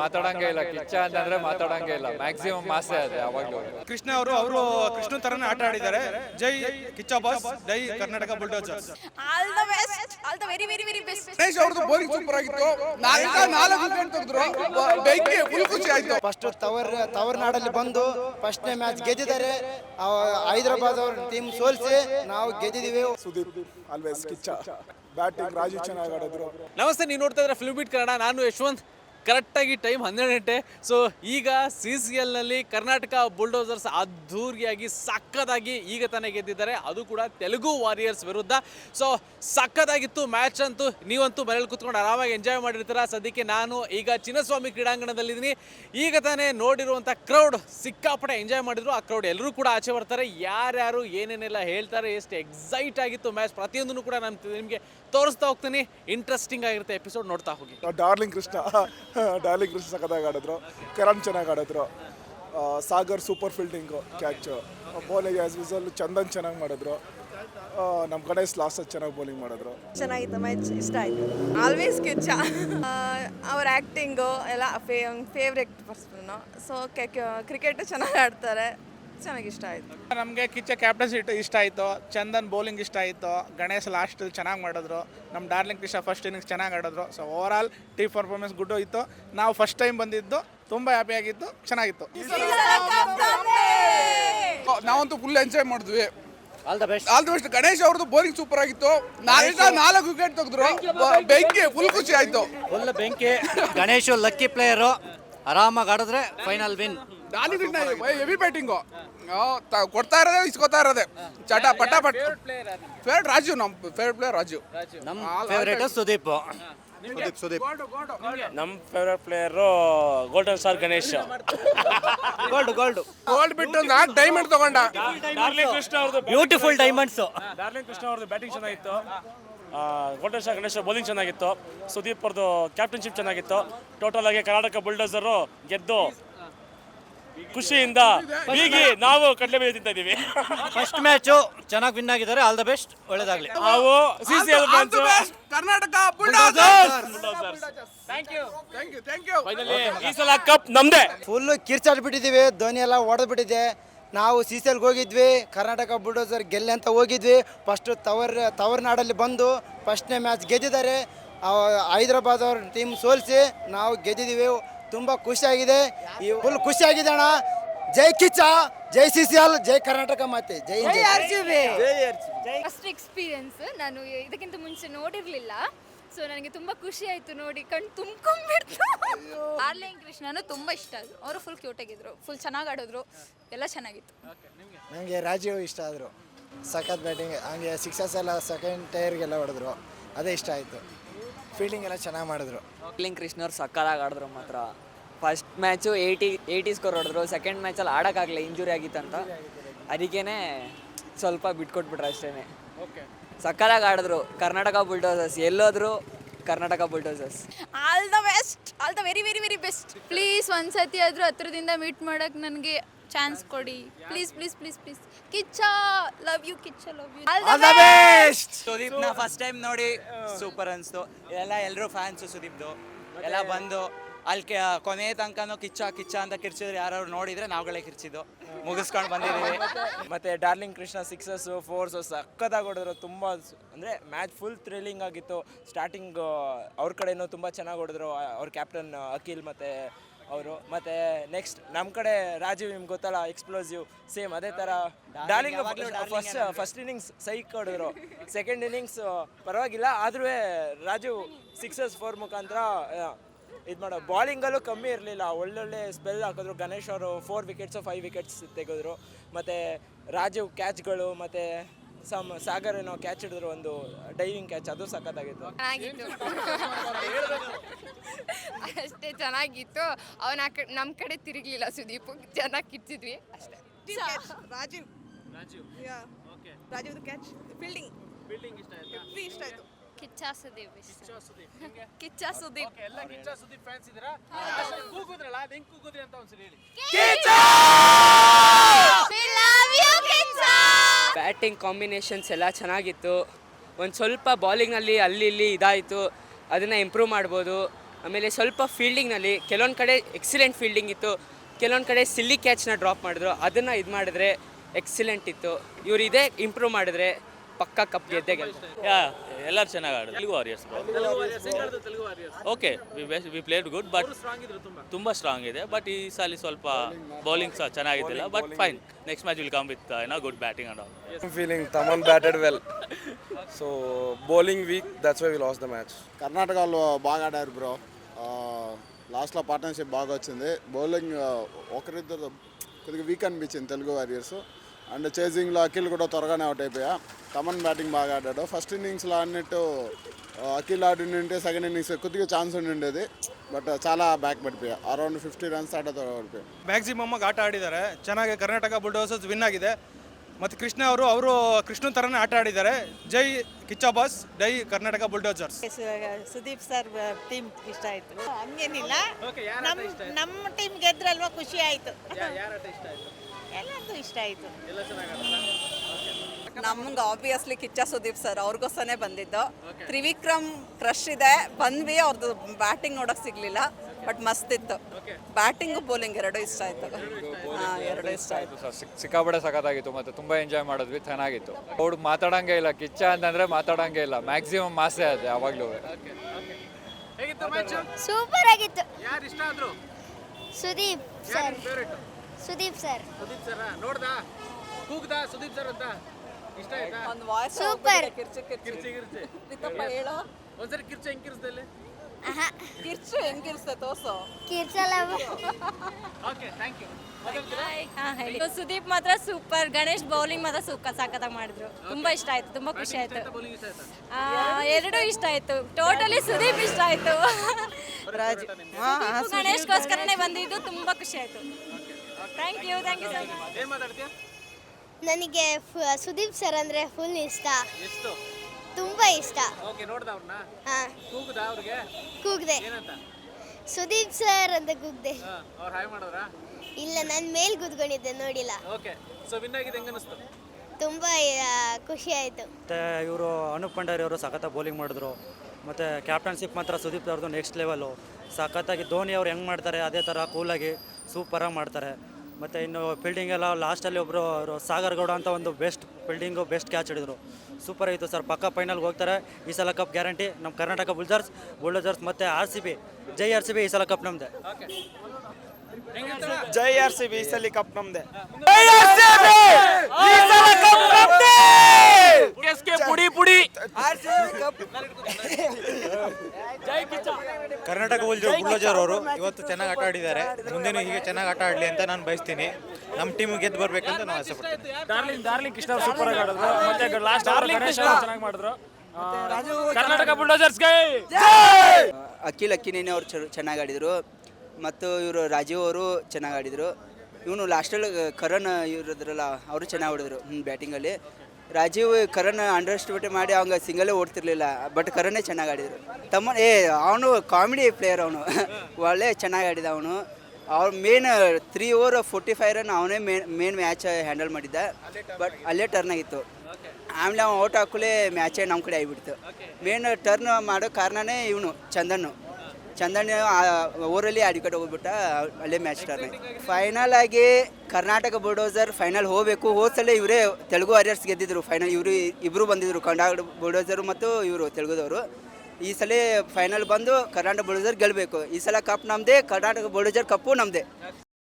ಮಾತಾಡಂಗೆ ಇಲ್ಲ. ಕಿಚ್ಚ ಅಂತಂದ್ರೆ ಮಾತಾಡಂಗೆ ಇಲ್ಲ. ಮ್ಯಾಕ್ಸಿಮಮ್ ಮಾಸೆ ಅದೇ ಯಾವಾಗಲೂ ಕೃಷ್ಣ ಅವರು ಅವರು ಕೃಷ್ಣ ತರನೇ ಆಟ ಆಡಿದ್ದಾರೆ. ಜೈ Kichcha boss Jai Karnataka bulldozers all the best all the very very very best Ganesh ಅವ್ರದ್ದು ಬೌಲಿಂಗ್ ಸೂಪರ್ ಆಗಿತ್ತು. ನಾಲ್ಕ ನಾಲ್ಕು ವಿಕೆಟ್ ತೆಗೆದ್ರು. ಬೆಂಕಿ ಫುಲ್ ಖುಷಿ ಆಯ್ತು. ಫಸ್ಟ್ ತವರ್ ತವರ್ನಾಡಲ್ಲಿ ಬಂದು ಫಸ್ಟ್ ನೇ ಮ್ಯಾಚ್ ಗೆದ್ದಿದ್ದಾರೆ ಹೈದರಾಬಾದ್ ಅವ್ರ ಟೀಮ್ ಸೋಲಿಸಿ ನಾವು ಗೆದ್ದಿದೀವಿ ಸುದೀಪ್ ಆಲ್ವೇಸ್ ಕಿಚ್ಚ. ಬ್ಯಾಟಿಂಗ್ ರಾಜು ಚೆನ್ನಾಗಿ ಆಡಿದ್ರು. ನಮಸ್ತೆ ನೀವು ನೋಡ್ತಾ ಇದ್ರೆ ಫ್ಲೂಬಿಟ್ ಬಿಟ್ ಕನ್ನಡ ನಾನು ಯಶವಂತ್. ಕರೆಕ್ಟಾಗಿ ಟೈಮ್ ಹನ್ನೆರಡು ಗಂಟೆ. ಸೊ ಈಗ ಸಿ ಸಿ ಎಲ್ನಲ್ಲಿ ಕರ್ನಾಟಕ ಬುಲ್ಡೋಸರ್ಸ್ ಅದ್ಧೂರಿಯಾಗಿ ಸಕ್ಕದಾಗಿ ಈಗ ತಾನೇ ಗೆದ್ದಿದ್ದಾರೆ. ಅದು ಕೂಡ ತೆಲುಗು ವಾರಿಯರ್ಸ್ ವಿರುದ್ಧ. ಸೊ ಸಕ್ಕದಾಗಿತ್ತು ಮ್ಯಾಚ್ ಅಂತೂ. ನೀವಂತೂ ಮನೇಲಿ ಕೂತ್ಕೊಂಡು ಆರಾಮಾಗಿ ಎಂಜಾಯ್ ಮಾಡಿರ್ತೀರ? ಸದ್ಯಕ್ಕೆ ನಾನು ಈಗ ಚಿನ್ನಸ್ವಾಮಿ ಕ್ರೀಡಾಂಗಣದಲ್ಲಿದ್ದೀನಿ. ಈಗ ತಾನೇ ನೋಡಿರುವಂಥ ಕ್ರೌಡ್ ಸಿಕ್ಕಾಪಟ್ಟೆ ಎಂಜಾಯ್ ಮಾಡಿದ್ರು. ಆ ಕ್ರೌಡ್ ಎಲ್ಲರೂ ಕೂಡ ಆಚೆ ಬರ್ತಾರೆ. ಯಾರ್ಯಾರು ಏನೇನೆಲ್ಲ ಹೇಳ್ತಾರೆ, ಎಷ್ಟು ಎಕ್ಸೈಟ್ ಆಗಿತ್ತು ಮ್ಯಾಚ್ ಪ್ರತಿಯೊಂದನ್ನು ಕೂಡ ನಾನು ನಿಮಗೆ ತೋರಿಸ್ತಾ ಹೋಗ್ತೀನಿ. ಇಂಟ್ರೆಸ್ಟಿಂಗ್ ಆಗಿರುತ್ತೆ ಎಪಿಸೋಡ್ ನೋಡ್ತಾ ಹೋಗಿ. ಡಾರ್ಲಿಂಗ್ ಕೃಷ್ಣ ಡಾರ್ಲಿಂಗ್ ಕೃಷ್ಣ ಸಖತ್ತಾಗಿ ಆಡಿದ್ರು. ಕರಣ್ ಚೆನ್ನಾಗಿ ಆಡಿದ್ರು. Sagar super fielding catch bowling as usual Chandan ಚೆನ್ನಾಗಿ ಮಾಡಿದ್ರು. ನಮ್ಮ ಗಣೇಶ್ ಲಾಸ್ಟ್ ಚೆನ್ನಾಗಿ ಬೌಲಿಂಗ್ ಮಾಡಿದ್ರು. ಚೆನ್ನಾಗಿತ್ತು ಮ್ಯಾಚ್ ಇಷ್ಟ ಆಯಿತು. ಆಲ್ವೇಸ್ ಕಿಚ್ಚ ಅವ್ರ ಆ್ಯಕ್ಟಿಂಗು ಎಲ್ಲ ಫೇವ್ರೆಟ್ ಪರ್ಸನ್ನು ಸೊ ಕ್ರಿಕೆಟು ಚೆನ್ನಾಗಿ ಆಡ್ತಾರೆ. ಚೆನ್ನಾಗಿ ಇಷ್ಟ ಆಯಿತು. ನಮಗೆ ಕಿಚ್ಚ ಕ್ಯಾಪ್ಟನ್ಸಿ ಇಷ್ಟ ಆಯಿತು ಚಂದನ್ ಬೌಲಿಂಗ್ ಇಷ್ಟ ಆಯಿತು ಗಣೇಶ್ ಲಾಸ್ಟ್ ಚೆನ್ನಾಗಿ ಮಾಡಿದ್ರು ನಮ್ಮ ಡಾರ್ಲಿಂಗ್ ಕೃಷ್ಣ ಫಸ್ಟ್ ಇನ್ನಿಂಗ್ಸ್ ಚೆನ್ನಾಗಿ ಆಡಿದ್ರು so over all team performance good ಇತ್ತು ನಾವು ಫಸ್ಟ್ ಟೈಮ್ ಬಂದಿದ್ದು ತುಂಬ ಹ್ಯಾಪಿ ಆಗಿತ್ತು ಚೆನ್ನಾಗಿತ್ತು. ನಾವಂತೂ ಫುಲ್ ಎಂಜಾಯ್ ಮಾಡಿದ್ವಿ. All the best all the best Ganesh ಅವ್ರದ್ದು ಬೌಲಿಂಗ್ ಸೂಪರ್ ಆಗಿತ್ತು. ನಾಲ್ಕ ನಾಲ್ಕು ವಿಕೆಟ್ ತೆಗೆದ್ರು. ಬೆಂಕಿ ಫುಲ್ ಖುಷಿ ಆಯ್ತು. ಫುಲ್ ಬೆಂಕಿ. ಗಣೇಶ್ ಲಕ್ಕಿ ಪ್ಲೇಯರು ಆರಾಮಾಗಿ ಆಡಿದ್ರೆ ಫೈನಲ್ ವಿನ್ ಹೆವಿ ಬ್ಯಾಟಿಂಗು ಕೊಡ್ತಾ ಇರೋದೇ ಇಸ್ಕೋತಾ ಇರೋದೇ. ಚಟ ಪಟ ಪಟ. ಫೇವ್ರೇಟ್ ರಾಜು ನಮ್ಮ ಫೇವ್ರೇಟ್ ಪ್ಲೇಯರ್ ರಾಜು. ನಮ್ಮ ಫೇವ್ರೇಟು ಸುದೀಪ್. ನಮ್ಮ favourite player golden star Ganesh gold. Gold gold. ಬಿಟ್ಟು ನಾ ಡೈಮಂಡ್ ತಗೊಂಡ. ಡಾರ್ಲಿಂಗ್ ಕೃಷ್ಣ ಅವ್ರದ್ದು ಬ್ಯೂಟಿಫುಲ್ ಡೈಮಂಡ್ಸ್ ಡಾರ್ಲಿಂಗ್ ಕೃಷ್ಣ ಅವ್ರದ್ದು ಬ್ಯಾಟಿಂಗ್ ಚೆನ್ನಾಗಿತ್ತು. ಗೋಲ್ಡನ್ ಸ್ಟಾರ್ ಗಣೇಶ್ ಬೌಲಿಂಗ್ ಚೆನ್ನಾಗಿತ್ತು. ಸುದೀಪ್ ಅವ್ರದ್ದು ಕ್ಯಾಪ್ಟನ್ಶಿಪ್ ಚೆನ್ನಾಗಿತ್ತು. ಟೋಟಲ್ ಆಗಿ ಕರ್ನಾಟಕ ಬುಲ್ಡೋಸರು ಗೆದ್ದು ಖುಷಿಯಿಂದ ಹೀಗೆ ನಾವು ಕಡಲೆ ಬೇಳೆ ತಿಂತಾ ಇದೀವಿ ಫಸ್ಟ್ ಮ್ಯಾಚು ಚೆನ್ನಾಗಿ ವಿನ್ ಆಗಿದ್ದಾರೆ. All the best. ಒಳ್ಳೇದಾಗ್ಲಿ. ನಾವು C C L Karnataka thank you thank you ಈ ಸಲ ಕಪ್ ನಮ್ದೇ. ಕಿರ್ಚಾಡ್ ಬಿಟ್ಟಿದೀವಿ ಧ್ವನಿ ಎಲ್ಲ ಹೊಡೆದ್ಬಿಟ್ಟಿದೆ ನಾವು ಸಿ ಸಿ ಎಲ್ಗೆ ಹೋಗಿದ್ವಿ. ಕರ್ನಾಟಕ ಬುಲ್ಡೋಸರ್ ಗೆಲ್ಲೆ ಅಂತ ಹೋಗಿದ್ವಿ. ಫಸ್ಟ್ ತವರ್ ತವರ್ನಾಡಲ್ಲಿ ಬಂದು ಫಸ್ಟ್ನೇ ಮ್ಯಾಚ್ ಗೆದ್ದಿದ್ದಾರೆ. ಹೈದ್ರಾಬಾದ್ ಹೈದರಾಬಾದ್ ಅವ್ರ ಟೀಮ್ ಸೋಲಿಸಿ ನಾವು ಗೆದ್ದಿದ್ದೀವಿ. ತುಂಬ ಖುಷಿಯಾಗಿದೆ. ಈ ಫುಲ್ ಖುಷಿಯಾಗಿದೆ ಅಣ್ಣ. ಜೈ ಕಿಚ್ಚ ಜೈ ಸಿ ಸಿ ಎಲ್ ಜೈ ಕರ್ನಾಟಕ ಮತ್ತೆ ಜೈ ಜೈ ಫಸ್ಟ್ ಎಕ್ಸ್ಪೀರಿಯನ್ಸ್ ನಾನು ಇದಕ್ಕಿಂತ ಮುಂಚೆ ನೋಡಿರಲಿಲ್ಲ. ಸೊ ನನಗೆ ತುಂಬ ಖುಷಿ ಆಯಿತು ನೋಡಿ ಕಣ್ಣು ತುಂಬ್ಕೊಂಡ್ಬಿಡ್ತು ಆರ್ಲಿಂಗ್ ಕೃಷ್ಣನು ತುಂಬ ಇಷ್ಟ. ಆದರು ಅವರು ಫುಲ್ ಕ್ಯೂಟ್ ಆಗಿದ್ರು ಫುಲ್ ಚೆನ್ನಾಗಿ ಆಡಿದ್ರು ಎಲ್ಲ ಚೆನ್ನಾಗಿತ್ತು. ನನಗೆ ರಾಜೀವ್ ಇಷ್ಟ ಆದರು. ಸಖತ್ ಬ್ಯಾಟಿಂಗ್ ಹಂಗೆ ಸಿಕ್ಸಸ್ ಎಲ್ಲ ಸೆಕೆಂಡ್ ಟೈರ್ಗೆಲ್ಲ ಹೊಡೆದ್ರು. ಅದೇ ಇಷ್ಟ ಆಯಿತು. ಫೀಲ್ಡಿಂಗ್ ಎಲ್ಲ ಚೆನ್ನಾಗಿ ಮಾಡಿದ್ರು. ಲಿಂಗ್ ಕೃಷ್ಣ ಅವ್ರು ಸಕ್ಕದಾಗಿ ಆಡಿದ್ರು ಮಾತ್ರ. First match eighty eighty score ಹೊಡೆದ್ರು. ಸೆಕೆಂಡ್ ಮ್ಯಾಚಲ್ಲಿ ಆಡೋಕ್ಕಾಗಲಿಲ್ಲ ಇಂಜುರಿ ಆಗಿತ್ತಂತ ಅದಕ್ಕೇ ಸ್ವಲ್ಪ ಬಿಟ್ಕೊಟ್ಬಿಟ್ರು ಅಷ್ಟೇ ಸಕ್ಕದಾಗಿ ಆಡಿದ್ರು. Karnataka bulldozers ಎಲ್ಲೋದ್ರು Karnataka bulldozers all the best all the very very very best please ಒಂದ್ಸತಿ ಆದರೂ ಹತ್ರದಿಂದ ಮೀಟ್ ಮಾಡೋಕ್ಕೆ ನನಗೆ ಚಾನ್ಸ್ ಕೊಡಿ. Please please please please Kichcha love you Kichcha love you all the best ಸುದೀಪ್ನ first time ನೋಡಿ ಸೂಪರ್ ಅನಿಸ್ತು. ಎಲ್ಲ ಎಲ್ಲರೂ ಫ್ಯಾನ್ಸ್ ಸುದೀಪ್ದು. ಎಲ್ಲ ಬಂದು ಅಲ್ಲಿ ಕೊನೆ ತನಕನೂ ಕಿಚ್ಚ ಕಿಚ್ಚ ಅಂತ ಕಿರ್ಚಿದ್ರು. ಯಾರು ನೋಡಿದ್ರೆ ನಾವುಗಳೇ ಕಿರ್ಚಿದ್ದು. ಮುಗಿಸ್ಕೊಂಡು ಬಂದಿದ್ದೀವಿ. ಮತ್ತೆ ಡಾರ್ಲಿಂಗ್ ಕೃಷ್ಣ ಸಿಕ್ಸಸ್ಸು ಫೋರ್ಸು ಸಕ್ಕತ್ತಾಗಿ ಹೊಡೆದ್ರು. ತುಂಬ ಅಂದರೆ ಮ್ಯಾಚ್ ಫುಲ್ ಥ್ರಿಲ್ಲಿಂಗ್ ಆಗಿತ್ತು. ಸ್ಟಾರ್ಟಿಂಗ್ ಅವ್ರ ಕಡೆನೂ ತುಂಬ ಚೆನ್ನಾಗಿ ಹೊಡೆದ್ರು. ಅವ್ರ ಕ್ಯಾಪ್ಟನ್ ಅಖಿಲ್ ಮತ್ತು ಅವರು. ಮತ್ತು ನೆಕ್ಸ್ಟ್ ನಮ್ಮ ಕಡೆ ರಾಜೀವ್ ನಿಮ್ಗೆ ಗೊತ್ತಲ್ಲ ಎಕ್ಸ್ಪ್ಲೋಸಿವ್ ಸೇಮ್ ಅದೇ ಥರ darling first first innings six ಹೊಡೆದ್ರು ಸೆಕೆಂಡ್ ಇನ್ನಿಂಗ್ಸ್ ಪರವಾಗಿಲ್ಲ. ಆದ್ರೂ ರಾಜೀವ್ ಸಿಕ್ಸಸ್ ಫೋರ್ ಮುಖಾಂತರ ಇದು ಮಾಡೋ ಬಾಲಿಂಗಲ್ಲೂ ಕಮ್ಮಿ ಇರಲಿಲ್ಲ. ಒಳ್ಳೊಳ್ಳೆ ಸ್ಪೆಲ್ ಹಾಕಿದ್ರು. ಗಣೇಶ್ ಅವರು ಫೋರ್ ವಿಕೆಟ್ಸು ಫೈವ್ ವಿಕೆಟ್ಸ್ ತೆಗೆದ್ರು. ಮತ್ತು ರಾಜೀವ್ ಕ್ಯಾಚ್ಗಳು ಮತ್ತು ಸಮ್ ಸಾಗರ್ ಏನೋ ಕ್ಯಾಚ್ ಹಿಡಿದ್ರು ಒಂದು ಡೈವಿಂಗ್ ಕ್ಯಾಚ್ ಅದು ಸಖತ್ತಾಗಿತ್ತು. ಚೆನ್ನಾಗಿತ್ತು. ಅಷ್ಟೇ ಚೆನ್ನಾಗಿತ್ತು. ಅವನ ನಮ್ಮ ಕಡೆ ತಿರುಗಲಿಲ್ಲ ಸುದೀಪ್. ಚೆನ್ನಾಗಿ ಕಿಚ್ಚಿದ್ವಿ ಅಷ್ಟೇ. Rajeev. Rajeev. Rajeev catch fielding fielding ಇಷ್ಟ ಆಯ್ತು? ಕಿಚ್ಚ ಸುದೀಪ್ ಕಿಚ್ಚಾ ಕಿಚ್ಚ ಸುದೀಪ್. ಎಲ್ಲ ಕಿಚ್ಚ ಸುದೀಪ್ ಫ್ಯಾನ್ಸ್ ಇದ್ದೀರಾ? ಕೂಗುದ್ರಲ್ಲ ಅದು ಹೆಂಗ್ ಕೂಗುದ್ರಿ ಅಂತ ಒಂದ್ಸರಿ ಹೇಳಿ. ಬ್ಯಾಟಿಂಗ್ ಕಾಂಬಿನೇಷನ್ಸ್ ಎಲ್ಲ ಚೆನ್ನಾಗಿತ್ತು. ಒಂದು ಸ್ವಲ್ಪ ಬಾಲಿಂಗ್ನಲ್ಲಿ ಅಲ್ಲಿ ಇಲ್ಲಿ ಇದಾಯಿತು. ಅದನ್ನು ಇಂಪ್ರೂವ್ ಮಾಡ್ಬೋದು. ಆಮೇಲೆ ಸ್ವಲ್ಪ ಫೀಲ್ಡಿಂಗ್ನಲ್ಲಿ ಕೆಲವೊಂದು ಕಡೆ ಎಕ್ಸಿಲೆಂಟ್ ಫೀಲ್ಡಿಂಗ್ ಇತ್ತು. ಕೆಲವೊಂದು ಕಡೆ ಸಿಲ್ಲಿ ಕ್ಯಾಚ್ನ ಡ್ರಾಪ್ ಮಾಡಿದ್ರು. ಅದನ್ನು ಇದು ಮಾಡಿದ್ರೆ ಎಕ್ಸಿಲೆಂಟ್ ಇತ್ತು. ಇವರು ಇದೇ ಇಂಪ್ರೂವ್ ಮಾಡಿದ್ರೆ ಪಕ್ಕ ಕಪ್ ಗೆದ್ದೇ ಗೆಲ್ತಾರೆ ಯಾ ಎಲ್ಲರೂ ಚೆನ್ನಾಗಿ ಆಡಿದ್ರು Telugu warriors okay we played good but ತುಂಬ ಸ್ಟ್ರಾಂಗ್ ಇದೆ ಬಟ್ ಈ ಸಾಲಿ ಸ್ವಲ್ಪ ಬೌಲಿಂಗ್ ಸಹ ಚೆನ್ನಾಗಿದ್ದಿಲ್ಲ but fine next match will come with ಏನೋ good batting and all fielding Thaman batted well so bowling weak that's why we lost the match Karnataka వాళ్ళు బాగా ఆడారు బ్రో లాస్ట్లో పార్ట్నర్షిప్ బాగా వచ్చింది బౌలింగ్ ఒకరిద్దరు కొద్దిగా వీక్ అనిపించింది తెలుగు వారియర్స్ అండ్ చేసింగ్లో అఖిల్ కూడా త్వరగానే అవుట్ అయిపోయా తమన్ బ్యాటింగ్ బాగా ಫಸ್ಟ್ ఫస్ట్ ఇన్నింగ్స్లో ಅಖಿಲ್ అఖిల్ ಸೆಕೆಂಡ್ సెకండ్ ಕುತ್ತಿಗೆ ಚಾನ್ಸ್ ఛాన్స్ ఉండేది ಬಟ್ ಚಾಲ ಬ್ಯಾಕ್ ಬಿಡ್ತೀವಿ ಅರೌಂಡ್ ಫಿಫ್ಟಿ ರನ್ಸ್ ಆಟ ತಗೊಳ್ತೀವಿ ಮ್ಯಾಕ್ಸಿಮಮ್ ಆಟ ಆಡಿದ್ದಾರೆ ಚೆನ್ನಾಗಿ ಕರ್ನಾಟಕ ಬುಲ್ಡೋಸರ್ಸ್ ವಿನ್ ಆಗಿದೆ ಮತ್ತು ಕೃಷ್ಣ ಅವರು ಅವರು ಕೃಷ್ಣ ಥರನೇ ಆಟ ಆಡಿದ್ದಾರೆ ಜೈ ಕಿಚ್ಚಾಬಾಸ್ ಜೈ Karnataka bulldozers Sudeep sir team ಇಷ್ಟ ಆಯಿತು. ಹಂಗೇನಿಲ್ಲ. ನಮ್ಮ ಟೀಮ್ ಗೆದ್ರಲ್ವಾ ಖುಷಿ ಆಯಿತು? ಎಲ್ಲರಿಗೂ ಇಷ್ಟ ಆಯ್ತು. ನಮ್ಗೆ ಆಬ್ವಿಯಸ್ಲಿ ಕಿಚ್ಚ ಸುದೀಪ್ ಸರ್ ಅವ್ರಿಗೋಸ್ಕರನೇ ಬಂದಿದ್ದು. ತ್ರಿವಿಕ್ರಮ್ ಕ್ರಶ್ ಇದೆ. ಬಂದ್ವಿ ಅವ್ರದ್ದು ಬ್ಯಾಟಿಂಗ್ ನೋಡಕ್ ಸಿಗ್ಲಿಲ್ಲ ಬಟ್ ಮಸ್ತ್ ಇತ್ತು. ಬ್ಯಾಟಿಂಗ್ ಬೌಲಿಂಗ್ ಎರಡು ಇಷ್ಟ ಆಯ್ತು. ಹಾಂ ಎರಡು ಇಷ್ಟ ಆಯ್ತು. ಸಿಕ್ಕಾಪಡೆ ಸಖತ್ತಾಗಿತ್ತು ಮತ್ತೆ ತುಂಬಾ ಎಂಜಾಯ್ ಮಾಡಿದ್ವಿ ಚೆನ್ನಾಗಿತ್ತು. ಅವ್ರು ಮಾತಾಡಂಗೆ ಇಲ್ಲ ಕಿಚ್ಚ ಅಂತಂದ್ರೆ ಮಾತಾಡಂಗೆ ಇಲ್ಲ. ಮ್ಯಾಕ್ಸಿಮಮ್ ಮಾಸೆ ಅದೇ ಯಾವಾಗ್ಲೂ ಹೇಗಿತ್ತು ಮ್ಯಾಚ್ ಸೂಪರ್ ಆಗಿತ್ತು. ಯಾರು ಇಷ್ಟ ಆದ್ರು? Sudeep favourite Sudeep sir. Sudeep sir ನೋಡ್ದಾ? ಕೂಗ್ದ ಸುದೀಪ್ ಸರ್ ಅಂತ? ಇಷ್ಟ ಆಯ್ತಾ? ಒಂದು ವಾಯ್ಸ್ ಸೂಪರ್. ಕಿರ್ಚು ಕಿರ್ಚು. ಕಿರ್ಚಿ ಕಿರ್ಚಿ. ಪ್ರೀತಪ್ಪ ಹೇಳೋ. ಒಂದ್ಸರಿ ಕಿರ್ಚಿ ಹೆಂಗ್ ಕಿರ್ಸ್ದಲ್ಲಿ ಕಿರ್ಚು ಹೆಂಗಿರ್ಸ್ತೆ ತೋರ್ಸು. ಕಿರ್ಚಲ್ಲ ಓಕೆ ಥ್ಯಾಂಕ್ ಯು ಸುದೀಪ್ ಮಾತ್ರ ಸೂಪರ್ ಗಣೇಶ್ ಬೌಲಿಂಗ್ ಮಾತ್ರ ಸೂಕ ಸಾಕತ ಮಾಡಿದ್ರು. ತುಂಬಾ ಇಷ್ಟ ಆಯ್ತು ತುಂಬಾ ಖುಷಿ ಆಯ್ತು. ಬೌಲಿಂಗ್ ಇಷ್ಟ ಆಯ್ತಾ? ಆ, ಎರಡೂ ಇಷ್ಟ ಆಯ್ತು. ಟೋಟಲಿ ಸುದೀಪ್ ಇಷ್ಟ ಆಯ್ತು. ಗಣೇಶ್ ಗಣೇಶ್ಗೋಸ್ಕರನೇ ಬಂದಿದ್ದು ತುಂಬಾ ಖುಷಿ ಆಯ್ತು. Thank you thank you sir ಏನ್ ಮಾತಾಡ್ತೀಯ? ನನಗೆ ಸುದೀಪ್ ಸರ್ ಅಂದ್ರೆ ಫುಲ್ ಇಷ್ಟ. ಎಷ್ಟು? ತುಂಬಾ ಇಷ್ಟ. ಓಕೆ ನೋಡ್ದ ಅವ್ರನ್ನ? ಹಾ. ಕೂಗ್ದ ಅವ್ರಿಗೆ? ಕೂಗ್ದೆ. ಏನಂತ? ಸುದೀಪ್ ಸರ್ ಅಂತ ಕೂಗ್ದೆ. ಹಾ ಅವ್ರು ಹಾಯ್ ಮಾಡಿದ್ರಾ ಇಲ್ಲ ನಾನು ಮೇಲ್ ಕೂತ್ಕೊಂಡಿದ್ದೆ ನೋಡಿಲ್ಲ. ಓಕೆ ಸೊ ವಿನ್ ಆಗಿದೆ ಹೆಂಗ ಅನಿಸ್ತು? ತುಂಬಾ ಖುಷಿ ಆಯ್ತು. ಮತ್ತು ಇವರು ಅನೂಪ್ ಭಂಡಾರಿ ಅವರು ಸಖತ್ತ ಬೌಲಿಂಗ್ ಮಾಡಿದ್ರು. ಮತ್ತು ಕ್ಯಾಪ್ಟನ್ಶಿಪ್ ಮಾತ್ರ ಸುದೀಪ್ ಅವ್ರದ್ದು ನೆಕ್ಸ್ಟ್ ಲೆವೆಲು ಸಖತ್ತಾಗಿ ಧೋನಿ ಅವ್ರು ಹೆಂಗೆ ಮಾಡ್ತಾರೆ ಅದೇ ಥರ ಕೂಲಾಗಿ ಸೂಪರಾಗಿ ಮಾಡ್ತಾರೆ. ಮತ್ತು ಇನ್ನು ಫೀಲ್ಡಿಂಗ್ ಎಲ್ಲ ಲಾಸ್ಟಲ್ಲಿ ಒಬ್ಬರು ಅವರು ಸಾಗರ್ ಗೌಡ ಅಂತ ಒಂದು ಬೆಸ್ಟ್ ಫೀಲ್ಡಿಂಗು ಬೆಸ್ಟ್ ಕ್ಯಾಚ್ ಹಿಡಿದ್ರು. ಸೂಪರ್ ಆಯಿತು ಸರ್ ಪಕ್ಕ ಫೈನಲ್ಗೆ ಹೋಗ್ತಾರೆ. ಈ ಸಲ ಕಪ್ ಗ್ಯಾರಂಟಿ ನಮ್ಮ ಕರ್ನಾಟಕ ಬುಲ್ಜರ್ಸ್ ಬುಲ್ಡೋಜರ್ಸ್ ಮತ್ತು ಆರ್ ಸಿ ಬಿ ಜೈ ಆರ್ ಸಿ ಬಿ ಈ ಸಲ ಕಪ್ ನಮ್ದೆ. ಜೈ ಆರ್ ಸಿ ಬಿ ಈ ಸಲ ಕಪ್ ನಮ್ದೆ. ಪುಡಿ ಪುಡಿ. ಕರ್ನಾಟಕ ಬುಲ್ಡೋಜರ್ ಅವರು ಇವತ್ತು ಚೆನ್ನಾಗಿ ಆಟ ಆಡಿದ್ದಾರೆ ಮುಂದೆನೂ ಹೀಗೆ ಚೆನ್ನಾಗಿ ಆಟ ಆಡಲಿ ಅಂತ ನಾನು ಬಯಸ್ತೀನಿ. ನಮ್ಮ ಟೀಮ್ ಗೆದ್ದು ಬರ್ಬೇಕಂತ ನಾನು ಆಸೆ ಪಡ್ತೀನಿ ಡಾರ್ಲಿಂಗ್ ಡಾರ್ಲಿಂಗ್ ಕೃಷ್ಣ ಸೂಪರ್ ಆಗಿ ಆಡಿದ್ರು. ಮತ್ತೆ ಲಾಸ್ಟ್ ಚೆನ್ನಾಗಿ ಮಾಡಿದ್ರು. ಕರ್ನಾಟಕ ಬುಲ್ಡೋಜರ್ಸ್ಗೆ ಅಖಿಲ್ ಅಕ್ಕಿನೇನೆ ಅವರು ಚೆನ್ನಾಗಿ ಆಡಿದರು. ಮತ್ತು ಇವರು ರಾಜೀವ್ ಅವರು ಚೆನ್ನಾಗಿ ಆಡಿದರು. ಇವನು ಲಾಸ್ಟಲ್ಲಿ ಕರಣ್ ಇವ್ರದ್ರಲ್ಲ ಅವರು ಚೆನ್ನಾಗಿ ಹೊಡೆದ್ರು ಬ್ಯಾಟಿಂಗಲ್ಲಿ ರಾಜೀವ್ ಕರಣ್ ಅಂಡರ್ ಎಸ್ಟಿಮೇಟ್ ಮಾಡಿ ಅವಂಗ ಸಿಂಗಲೇ ಓಡ್ತಿರ್ಲಿಲ್ಲ ಬಟ್ ಕರಣೇ ಚೆನ್ನಾಗಿ ಆಡಿದ್ರು. ತಮ್ಮ ಏ ಅವನು ಕಾಮಿಡಿ ಪ್ಲೇಯರ್ ಅವನು. ಒಳ್ಳೆ ಚೆನ್ನಾಗಿ ಆಡಿದ ಅವನು. ಅವ್ರ main three over forty five run ಅವನೇ ಮೇನ್ ಮೇನ್ ಮ್ಯಾಚ್ ಹ್ಯಾಂಡಲ್ ಮಾಡಿದ್ದ. ಬಟ್ ಅಲ್ಲೇ ಟರ್ನ್ ಆಗಿತ್ತು. ಆಮೇಲೆ ಅವ್ನು ಔಟ್ ಹಾಕಲೇ ಮ್ಯಾಚೇ ನಮ್ಮ ಕಡೆ ಆಗಿಬಿಡ್ತು. ಮೇನ್ ಟರ್ನ್ ಮಾಡೋ ಕಾರಣನೇ ಇವನು ಚಂದನ್ನು. ಚಂದನ್ ಓವರಲ್ಲಿ ಅಡಿಕಟ್ ಹೋಗ್ಬಿಟ್ಟ ಅಲ್ಲೇ ಮ್ಯಾಚ್ ಟರ್ನ್ ಫೈನಲ್ ಆಗಿ ಕರ್ನಾಟಕ ಬುಲ್ಡೋಸರ್ ಫೈನಲ್ ಹೋಗಬೇಕು. ಹೋದ್ಸಲೇ ಸಲ ಇವರೇ ತೆಲುಗು ವಾರಿಯರ್ಸ್ ಗೆದ್ದಿದ್ರು. ಫೈನಲ್ ಇವರು ಇಬ್ಬರು ಬಂದಿದ್ರು. ಕರ್ನಾಟಕ ಬುಲ್ಡೋಸರು ಮತ್ತು ಇವರು ತೆಲುಗುದವರು. ಈ ಸಲ ಫೈನಲ್ ಬಂದು ಕರ್ನಾಟಕ ಬುಲ್ಡೋಸರ್ ಗೆಲ್ಲಬೇಕು ಈ ಸಲ ಕಪ್ ನಮ್ಮದೇ ಕರ್ನಾಟಕ ಬುಲ್ಡೋಸರ್ ಕಪ್ಪು ನಮ್ಮದೇ